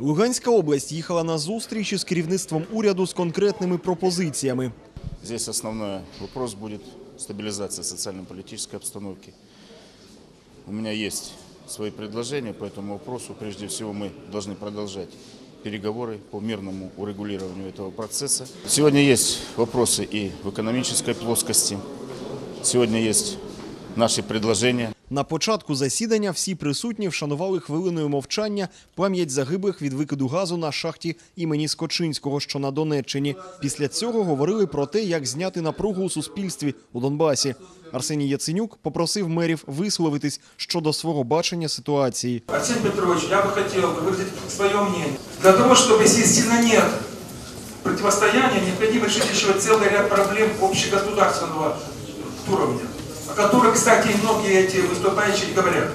Луганська область їхала на зустріч із керівництвом уряду з конкретними пропозиціями. Здесь основной вопрос будет стабилизация социально-политической обстановки. У меня есть свои предложения по этому вопросу. Прежде всего, мы должны продолжать переговоры по мирному урегулированию этого процесса. Сегодня есть вопросы и в экономической плоскости. Сегодня есть наши предложения. На початку засідання всі присутні вшанували хвилиною мовчання пам'ять загиблих від викиду газу на шахті імені Скочинського, що на Донеччині. Після цього говорили про те, як зняти напругу у суспільстві у Донбасі. Арсеній Яценюк попросив мерів висловитись щодо свого бачення ситуації. Арсений Петрович, я бы хотел бы выразить свое мнение. Для того, чтобы естественно нет противостояния, необходимо решить еще целый ряд проблем общегосударственного уровня, о которых, кстати, и многие эти выступающие говорят.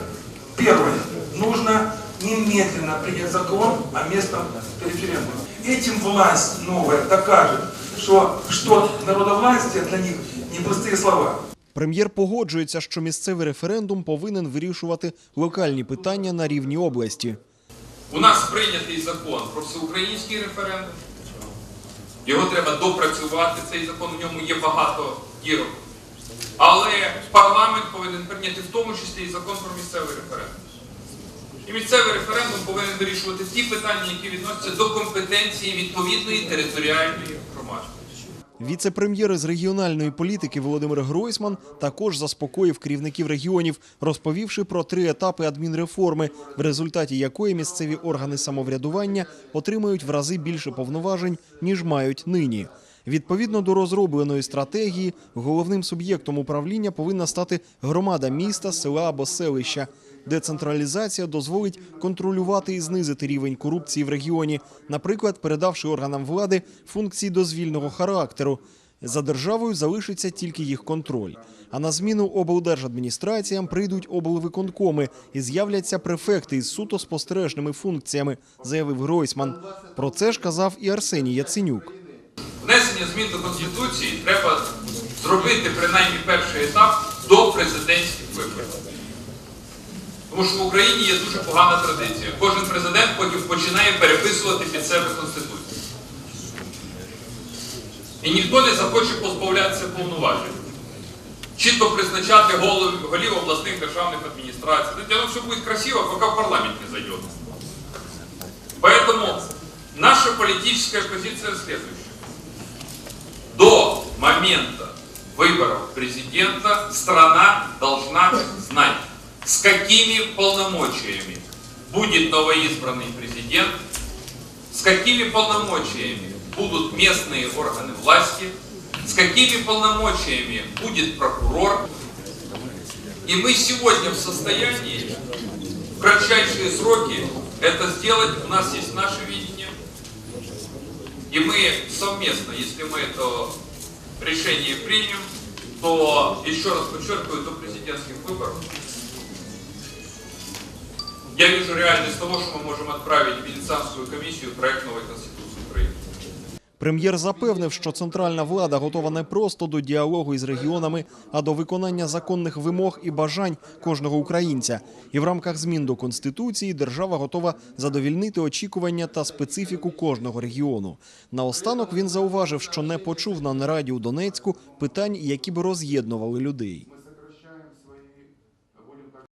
Первое. Нужно немедленно принять закон о местном референдуме. Этим власть новая докажет, что, что народовластие для них не пустые слова. Прем'єр погоджується, що місцевий референдум повинен вирішувати локальні питання на рівні області. У нас прийнятий закон про всеукраїнський референдум. Його треба допрацювати, цей закон, в ньому є багато дірок. Але парламент повинен прийняти в тому числі і закон про місцевий референдум. І місцевий референдум повинен вирішувати ті питання, які відносяться до компетенції відповідної територіальної громади. Віце-прем'єр з регіональної політики Володимир Гройсман також заспокоїв керівників регіонів, розповівши про три етапи адмінреформи, в результаті якої місцеві органи самоврядування отримають в рази більше повноважень ніж мають нині. Відповідно до розробленої стратегії, головним суб'єктом управління повинна стати громада міста, села або селища. Децентралізація дозволить контролювати і знизити рівень корупції в регіоні, наприклад, передавши органам влади функції дозвільного характеру. За державою залишиться тільки їх контроль. А на зміну облдержадміністраціям прийдуть облвиконкоми і з'являться префекти із суто спостережними функціями, заявив Гройсман. Про це ж казав і Арсеній Яценюк. Внесення змін до Конституції треба зробити принаймні перший етап до президентських виборів. Тому що в Україні є дуже погана традиція. Кожен президент потім починає переписувати під себе Конституцію. І ніхто не захоче позбавлятися повноважень. То призначати голів, голів обласних державних адміністрацій. Оно все будет красиво, пока в парламент не зайдет. Поэтому наша политическая позиция следующая. Момента выборов президента страна должна знать, с какими полномочиями будет новоизбранный президент, с какими полномочиями будут местные органы власти, с какими полномочиями будет прокурор. И мы сегодня в состоянии в кратчайшие сроки это сделать. У нас есть наше видение. И мы совместно, если мы это решение примем, то, еще раз подчеркиваю, до президентских выборов, я вижу реальность того, что мы можем отправить в Венецианскую комиссию проект новой Конституции. Прем'єр запевнив, що центральна влада готова не просто до діалогу із регіонами, а до виконання законних вимог і бажань кожного українця. І в рамках змін до конституції держава готова задовільнити очікування та специфіку кожного регіону. Наостанок він зауважив, що не почув на нараді у Донецьку питань, які би роз'єднували людей.